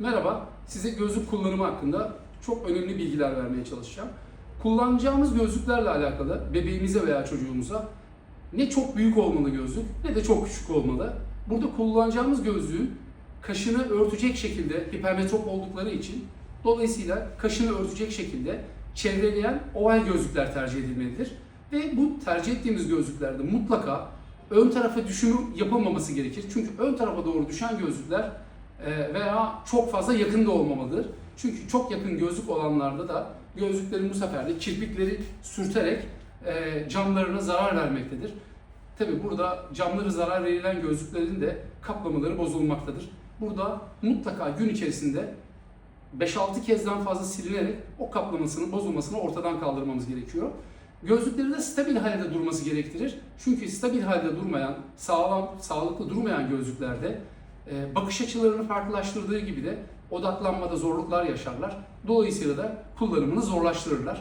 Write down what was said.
Merhaba, size gözlük kullanımı hakkında çok önemli bilgiler vermeye çalışacağım. Kullanacağımız gözlüklerle alakalı bebeğimize veya çocuğumuza ne çok büyük olmalı gözlük ne de çok küçük olmalı. Burada kullanacağımız gözlüğün kaşını örtecek şekilde hipermetrop oldukları için dolayısıyla kaşını örtecek şekilde çevreleyen oval gözlükler tercih edilmelidir. Ve bu tercih ettiğimiz gözlüklerde mutlaka ön tarafa düşümü yapılmaması gerekir. Çünkü ön tarafa doğru düşen gözlükler veya çok fazla yakında olmamalıdır. Çünkü çok yakın gözlük olanlarda da gözlüklerin bu sefer de kirpikleri sürterek e, camlarına zarar vermektedir. Tabi burada camları zarar verilen gözlüklerin de kaplamaları bozulmaktadır. Burada mutlaka gün içerisinde 5-6 kezden fazla silinerek o kaplamasının bozulmasını ortadan kaldırmamız gerekiyor. Gözlükleri de stabil halde durması gerektirir. Çünkü stabil halde durmayan, sağlam, sağlıklı durmayan gözlüklerde bakış açılarını farklılaştırdığı gibi de odaklanmada zorluklar yaşarlar. Dolayısıyla da kullanımını zorlaştırırlar.